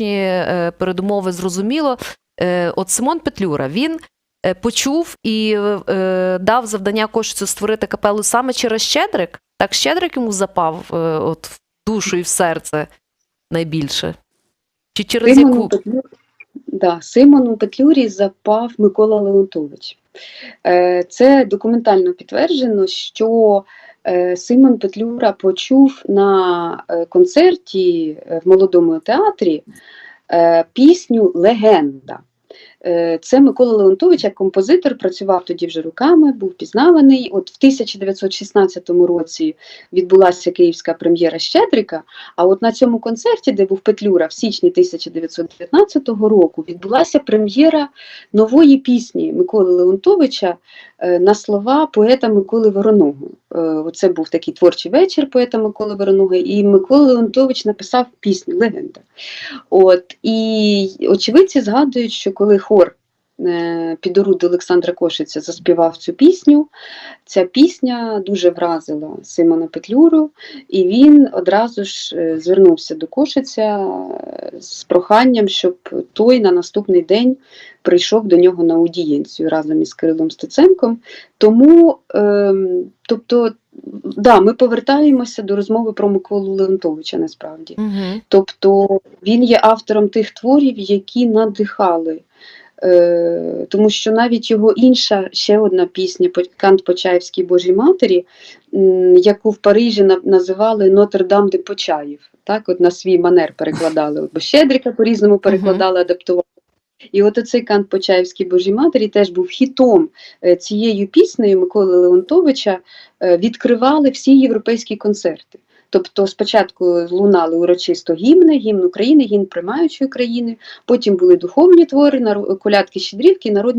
е, передумови зрозуміло. Е, От Симон Петлюра він е, почув і дав завдання Кошицю створити капелу саме через Щедрик. Так Щедрик йому запав от в душу і в серце найбільше. Чи через Симону, яку Петлю... да, Симону Петлюрі запав Микола Леонтович. Це документально підтверджено, що Симон Петлюра почув на е, концерті е, в молодому театрі е, пісню Легенда. Е, Це Микола Леонтович, як композитор, працював тоді вже руками, був пізнаваний. От в 1916 році відбулася київська прем'єра Щедрика. А от на цьому концерті, де був Петлюра в січні 1919 року, відбулася прем'єра нової пісні Миколи Леонтовича е, на слова поета Миколи Вороного. Е, Оце був такий творчий вечір поета Миколи Вороного, і Микола Леонтович написав пісню Легенда. От, і очевидці згадують, що коли хор е, під оруд Олександра Кошиця заспівав цю пісню, ця пісня дуже вразила Симона Петлюру, і він одразу ж е, звернувся до Кошиця е, з проханням, щоб той на наступний день прийшов до нього на аудієнцію разом із Кирилом Стеценком. Тому, ем, тобто, да, ми повертаємося до розмови про Миколу Леонтовича насправді. Угу. Тобто він є автором тих творів, які надихали. Е, тому що навіть його інша ще одна пісня «По- Кант Почаївській Божій Матері, яку в Парижі називали Нотр-Дам де Почаїв, так, от на свій манер перекладали, бо Щедрика по-різному перекладали, адаптували. І от оцей Кант Почаївській Божій Матері теж був хітом е, цією піснею Миколи Леонтовича е, відкривали всі європейські концерти. Тобто спочатку лунали урочисто гімни, гімн України, гімн приймаючої країни, потім були духовні твори, колядки, щедрівки, народні